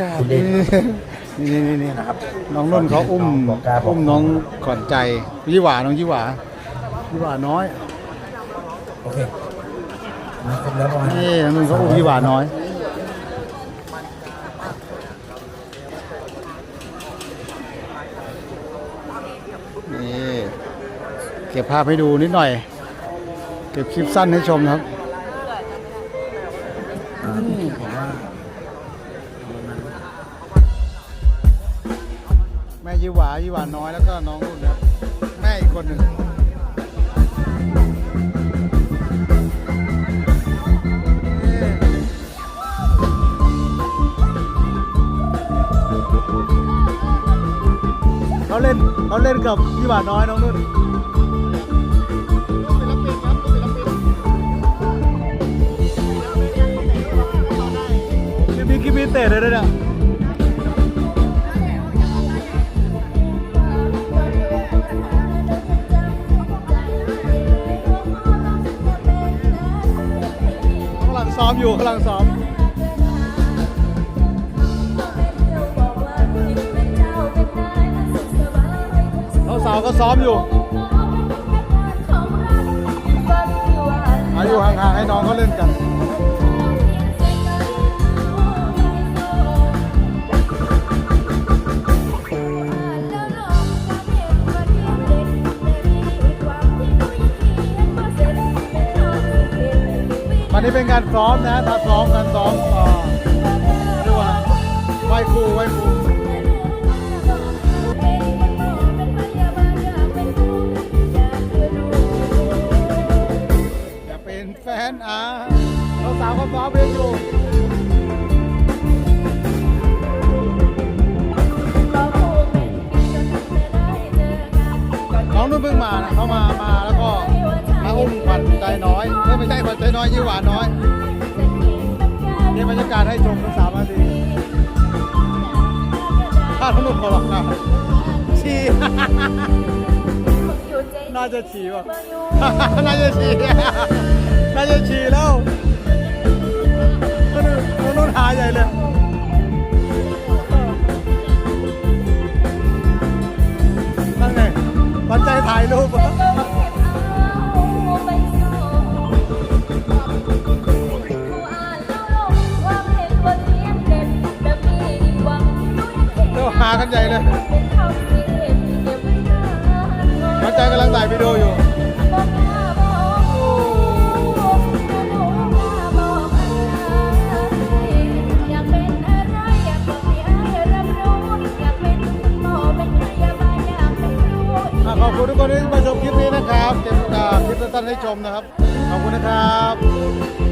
กล้านี่นี่นี่นี่นะครับ น้องนุ่นเขาอุ้มน้องบอกกล้าบอกอุ้มน้องก่อนใจยี่หวาน้องยี่หวายี่หวาน้อยโอเคมาครบแล้วประมาณนี่น้องนุ่นเขาอุ้มยี่หวาน้อยนี่เก็บภาพให้ดูนิดหน่อย เก็บคลิปสั้นให้ชมครับอ่าผมว่า แม่ยี่หวายี่หวาน้อยแล้วก็น้องนุ่นครับแม่อีกคนหนึ่งเขาเล่นเขาเล่นกับยี่หวาน้อยน้องนุ่นคลิปนี้คลิปนี้เตะเลยด้วยเนี่ย อมอยู่กำลังซ้อมเขาสาวก็ซ้อมอยู่อายุห่างๆให้น้องเขาเล่นกัน นี้เป็นการซ้อมนะถ้าซ้อมการซ้อมเอ่อเรียกว่าไหว้ครูไหว้ครูอย่าเป็นแฟนอาเราสาวก็ซ้อมเพลงอยู่น้องนุ่นเพิ่งมานะเขามามาแล้วก็ อุ้มขวัญใจน้อยเอ้ยไม่ใช่ขวัญใจน้อยยี่หวาน้อยนี่บรรยากาศให้ชมทั้งสามนาทีถ้าทั้งนุ่นเขาหรอกนะฉี่น่าจะฉี่ว่ะน่าจะฉี่น่าจะฉี่แล้วก็ดูน้องนุ่นหาใหญ่เลยนั่นไงปัจจัยถ่ายรูป กันใหญ่เลยปัจจัยกำลังถ่ายวิดีโออยู่อยากเป็นอะไรอยากบอกให้อายรับรู้อยากเป็นคุณหมอเป็นพยาบาลอยากเป็นครูอะขอบคุณทุกคนที่มาชมคลิปนี้นะครับเก็บอ่าคลิปสั้นๆให้ชมนะครับ ขอบคุณนะครับ